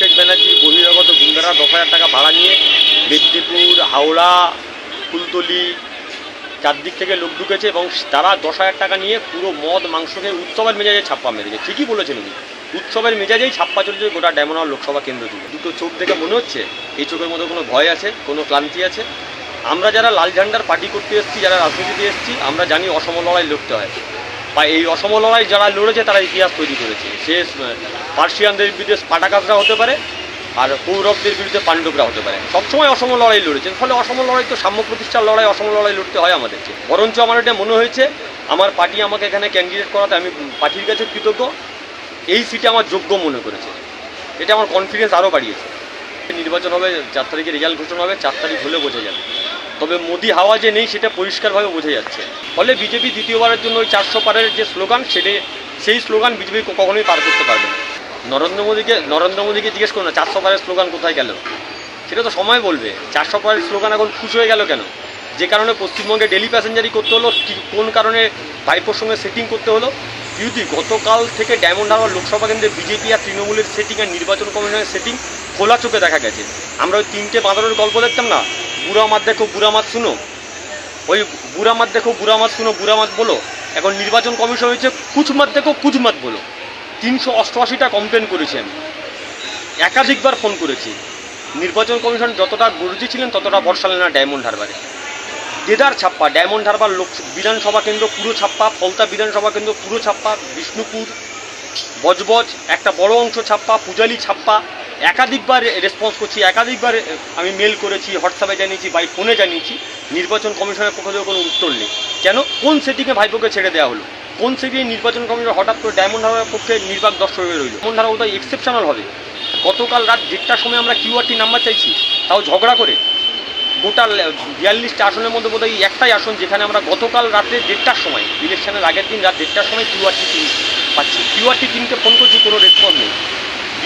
অভিষেক ব্যানার্জির বহিরাগত গুন্ডারা দশ হাজার টাকা ভাড়া নিয়ে মেদিনীপুর, হাওড়া, ফুলতলি চারদিক থেকে লোক ঢুকেছে এবং তারা দশ হাজার টাকা নিয়ে পুরো মদ মাংস খেয়ে উৎসবের মেজাজে ছাপ্পা মেরেছে। ঠিকই বলেছেন উনি। উৎসবের মেজাজেই ছাপ্পা চলেছে গোটা ডায়মন্ড লোকসভা কেন্দ্র জুড়ে। দুটো চোখ দেখে মনে হচ্ছে এই চোখের মধ্যে কোনো ভয় আছে, কোনো ক্লান্তি আছে? আমরা যারা লাল ঝান্ডার পার্টি করতে এসেছি, যারা রাজনীতিতে এসেছি, আমরা জানি অসম লড়াই লড়তে হয়। বা এই অসম লড়াই যারা লড়েছে, তারা ইতিহাস তৈরি করেছে। সে পার্সিয়ানদের বিরুদ্ধে স্পাটাকাসরা হতে পারে আর কৌরবদের বিরুদ্ধে পাণ্ডবরা হতে পারে। সবসময় অসম লড়াই লড়েছেন, ফলে অসম লড়াই তো সাম্য প্রতিষ্ঠার লড়াই অসম লড়াই লড়তে হয় আমাদেরকে বরঞ্চ আমার এটা মনে হয়েছে, আমার পার্টি আমাকে এখানে ক্যান্ডিডেট করাতে আমি পার্টির কাছে কৃতজ্ঞ। এই সিটে আমার যোগ্য মনে করেছে। এটা আমার কনফিডেন্স আরও বাড়িয়েছে। নির্বাচন হবে, চার তারিখে রেজাল্ট ঘোষণা হবে, চার তারিখ হলে বোঝা যাবে। তবে মোদি হাওয়া যে নেই, সেটা পরিষ্কারভাবে বোঝা যাচ্ছে। ফলে বিজেপি দ্বিতীয়বারের জন্য ওই চারশো পারের যে স্লোগান সেটি সেই স্লোগান বিজেপি কখনোই পার করতে পারবে না। নরেন্দ্র মোদীকে নরেন্দ্র মোদীকে জিজ্ঞেস করুন চারশো পারের স্লোগান কোথায় গেল? সেটা তো সময় বলবে। চারশো পারের স্লোগান এখন খুশ হয়ে গেল কেন? যে কারণে পশ্চিমবঙ্গে ডেলি প্যাসেঞ্জারি করতে হলো কোন কারণে ভাইপোর সঙ্গে সেটিং করতে হলো? বিরোধী গতকাল থেকে ডায়মন্ড হারবার লোকসভা কেন্দ্রে বিজেপি আর তৃণমূলের সেটিং আর নির্বাচন কমিশনের সেটিং খোলা চোখে দেখা গেছে। আমরা ওই তিনটে বাঁদরের গল্প দেখতাম না? বুড়া মাত দেখো, বুড়া মাত শুনো। ওই বুড়া মাত দেখো, বুড়া মাত শুনো, বুড়া মাত বলো। এখন নির্বাচন কমিশন হয়েছে কুচমাত দেখো কুচমাত বলো। তিনশো অষ্টআশিটা কমপ্লেন করেছেন। একাধিকবার ফোন করেছি। নির্বাচন কমিশন যতটা গর্জি ছিলেন, ততটা বর্ষালেন না ডায়মন্ড হারবারে। দেদার ছাপ্পা, ডায়মন্ড হারবার লোক, বিধানসভা কেন্দ্র পুরো ছাপ্পা, ফলতা বিধানসভা কেন্দ্র পুরো ছাপ্পা, বিষ্ণুপুর, বজবজ, একটা বড় অংশ ছাপ্পা, পূজালি ছাপ্পা। একাধিকবার রেসপন্স করছি, একাধিকবার আমি মেল করেছি, হোয়াটসঅ্যাপে জানিয়েছি বাই ফোনে জানিয়েছি। নির্বাচন কমিশনের পক্ষ থেকে কোনো উত্তর নেই। কেন? কোন সেটিংয়ে ভাইপোকে ছেড়ে দেওয়া হলো? কোন সেটিংয়ে নির্বাচন কমিশন হঠাৎ করে ডায়মন্ড হারবারের পক্ষে নির্বাক দর্শক হয়ে রইল? ডায়মন্ড হারবার বোধহয় এক্সেপশনাল হবে। গতকাল রাত দেড়টার সময় আমরা কিউআরটি নাম্বার চাইছি। তাও ঝগড়া করে। গোটা বিয়াল্লিশটা আসনের মধ্যে বোধহয় একটাই আসন যেখানে আমরা গতকাল রাতে দেড়টার সময়, ইলেকশনের আগের দিন রাত দেড়টার সময় কিউআরটি টিম পাচ্ছি। কিউআরটি টিমকে ফোন করছি, কোনো রেসপন্স নেই।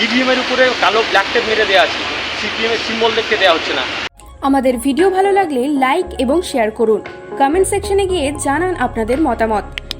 ইভিএমের উপরে কালো ব্ল্যাক টেপ মেরে দেওয়া আছে। সিপিএমের সিম্বল দেখতে দেওয়া হচ্ছে না। আমাদের ভিডিও ভালো লাগলে লাইক এবং শেয়ার করুন। কমেন্ট সেকশনে গিয়ে জানান আপনাদের মতামত।